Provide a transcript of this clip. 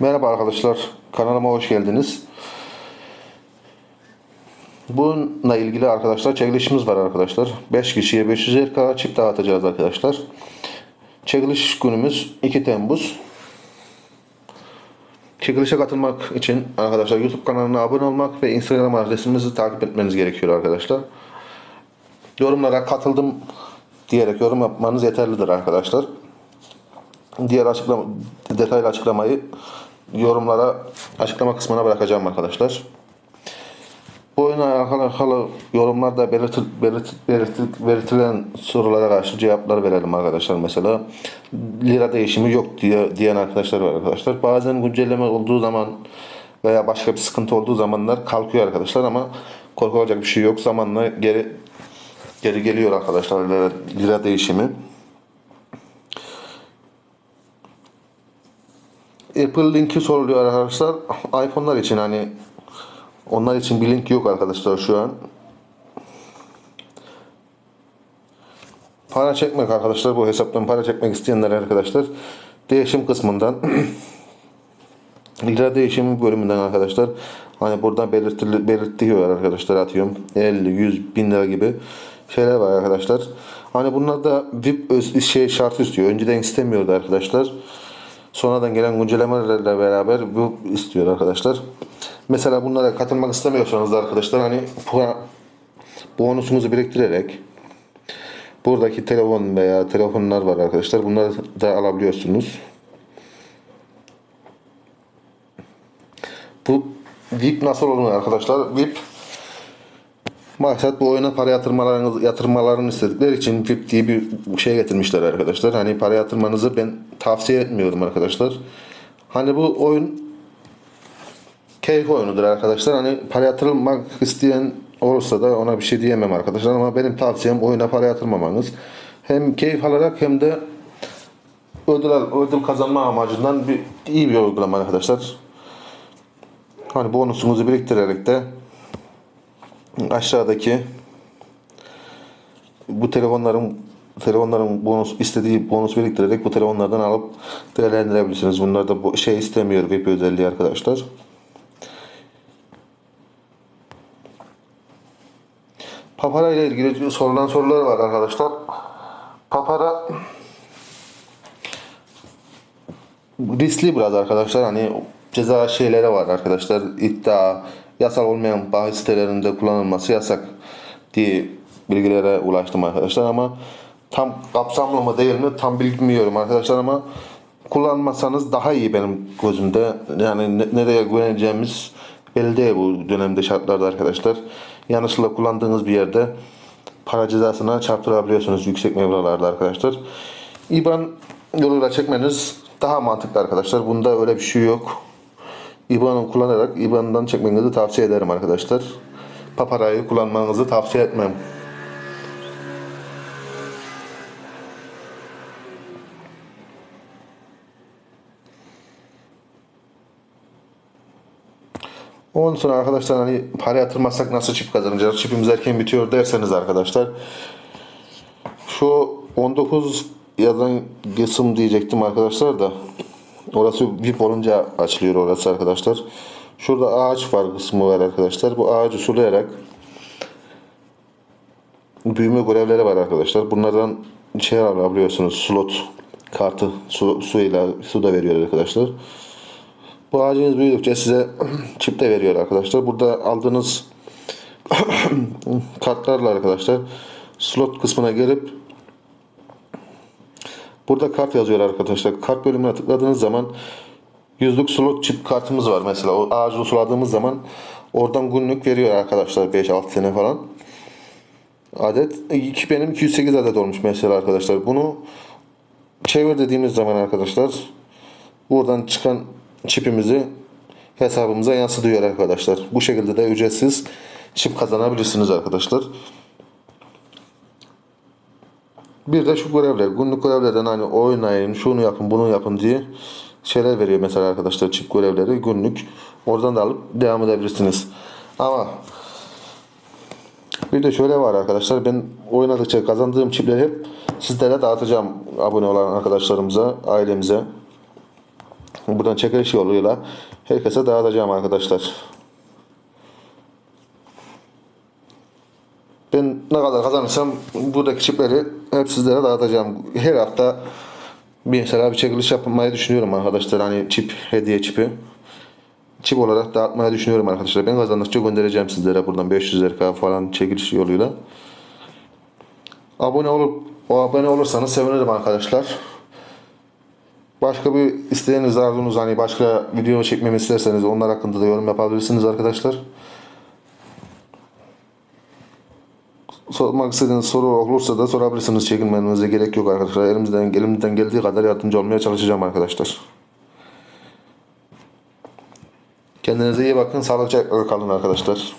Merhaba arkadaşlar, kanalıma hoş geldiniz. Bununla ilgili arkadaşlar çekilişimiz var arkadaşlar. 5 kişiye 500 RK çip dağıtacağız arkadaşlar. Çekiliş günümüz 2 Temmuz. Çekilişe katılmak için arkadaşlar YouTube kanalına abone olmak ve Instagram adresimizi takip etmeniz gerekiyor arkadaşlar. Yorumlara katıldım diyerek yorum yapmanız yeterlidir arkadaşlar. Diğer açıklama, detaylı açıklamayı yorumlara açıklama kısmına bırakacağım arkadaşlar. Bu oyuna alakalı yorumlarda belirtil, belirtil, belirtil, belirtilen sorulara karşı cevaplar verelim arkadaşlar. Mesela lira değişimi yok diye diyen arkadaşlar var arkadaşlar. Bazen güncelleme olduğu zaman veya başka bir sıkıntı olduğu zamanlar kalkıyor arkadaşlar ama korkulacak bir şey yok. Zamanla geri geri geliyor arkadaşlar lira, lira değişimi. Apple linki soruluyor arkadaşlar. iPhone'lar için hani onlar için bir link yok arkadaşlar şu an. Para çekmek arkadaşlar bu hesaptan para çekmek isteyenler arkadaşlar değişim kısmından lira değişimi bölümünden arkadaşlar hani buradan belirtili, belirtiyor arkadaşlar atıyorum 50 100 bin lira gibi şeyler var arkadaşlar. Hani bunlar da VIP şey şartı istiyor. Önceden istemiyordu arkadaşlar. Sonradan gelen güncellemelerle beraber bu istiyor arkadaşlar. Mesela bunlara katılmak istemiyorsanız da arkadaşlar hani puan, bonusunuzu biriktirerek buradaki telefon veya telefonlar var arkadaşlar. Bunları da alabiliyorsunuz. Bu VIP nasıl oluyor arkadaşlar? VIP Maksat bu oyuna para yatırmalarınız, yatırmalarını istedikleri için VIP diye bir şey getirmişler arkadaşlar. Hani para yatırmanızı ben tavsiye etmiyorum arkadaşlar. Hani bu oyun keyif oyunudur arkadaşlar. Hani para yatırmak isteyen olursa da ona bir şey diyemem arkadaşlar. Ama benim tavsiyem oyuna para yatırmamanız. Hem keyif alarak hem de ödül, ödül kazanma amacından bir iyi bir uygulama arkadaşlar. Hani bonusunuzu biriktirerek de aşağıdaki bu telefonların telefonların bonus istediği bonus biriktirerek bu telefonlardan alıp değerlendirebilirsiniz. Bunlar da bu şey istemiyor VIP özelliği arkadaşlar. Papara ile ilgili sorulan sorular var arkadaşlar. Papara riskli biraz arkadaşlar. Hani ceza şeyleri var arkadaşlar. İddia, yasal olmayan bahis sitelerinde kullanılması yasak diye bilgilere ulaştım arkadaşlar ama tam kapsamlı mı değil mi tam bilmiyorum arkadaşlar ama kullanmasanız daha iyi benim gözümde. Yani ne- nereye güveneceğimiz belli değil bu dönemde şartlarda arkadaşlar. Yanlışlıkla kullandığınız bir yerde para cezasına çarptırabiliyorsunuz yüksek mevralarda arkadaşlar. IBAN yoluyla çekmeniz daha mantıklı arkadaşlar. Bunda öyle bir şey yok. IBAN'ı kullanarak IBAN'dan çekmenizi tavsiye ederim arkadaşlar. Paparayı kullanmanızı tavsiye etmem. Ondan sonra arkadaşlar hani para yatırmazsak nasıl çip kazanacağız? Çipimiz erken bitiyor derseniz arkadaşlar. Şu 19 yazan kısım diyecektim arkadaşlar da. Orası VIP olunca açılıyor orası arkadaşlar. Şurada ağaç var kısmı var arkadaşlar. Bu ağacı sulayarak büyüme görevleri var arkadaşlar. Bunlardan şey alabiliyorsunuz. Slot kartı su, suyla su da veriyor arkadaşlar. Bu ağacınız büyüdükçe size çip de veriyor arkadaşlar. Burada aldığınız kartlarla arkadaşlar slot kısmına gelip burada kart yazıyor arkadaşlar. Kart bölümüne tıkladığınız zaman yüzlük slot çip kartımız var mesela. O ağacı suladığımız zaman oradan günlük veriyor arkadaşlar 5-6 sene falan. Adet iki benim 208 adet olmuş mesela arkadaşlar. Bunu çevir dediğimiz zaman arkadaşlar buradan çıkan çipimizi hesabımıza yansıtıyor arkadaşlar. Bu şekilde de ücretsiz çip kazanabilirsiniz arkadaşlar. Bir de şu görevler. Günlük görevlerden hani oynayın, şunu yapın, bunu yapın diye şeyler veriyor mesela arkadaşlar çip görevleri günlük. Oradan da alıp devam edebilirsiniz. Ama bir de şöyle var arkadaşlar. Ben oynadıkça kazandığım çipleri hep sizlere dağıtacağım abone olan arkadaşlarımıza, ailemize. buradan çekiliş yoluyla herkese dağıtacağım arkadaşlar. Ben ne kadar kazanırsam buradaki çipleri hep sizlere dağıtacağım. Her hafta bir mesela bir çekiliş yapmayı düşünüyorum arkadaşlar. Hani çip, hediye çipi. Çip olarak dağıtmayı düşünüyorum arkadaşlar. Ben kazandıkça göndereceğim sizlere buradan 500 RK falan çekiliş yoluyla. Abone olup o abone olursanız sevinirim arkadaşlar. Başka bir isteğiniz, arzunuz hani başka video çekmemi isterseniz onlar hakkında da yorum yapabilirsiniz arkadaşlar. Sormak istediğiniz soru olursa da sorabilirsiniz. Çekinmenize gerek yok arkadaşlar. Elimizden, elimizden geldiği kadar yardımcı olmaya çalışacağım arkadaşlar. Kendinize iyi bakın. Sağlıcakla kalın arkadaşlar.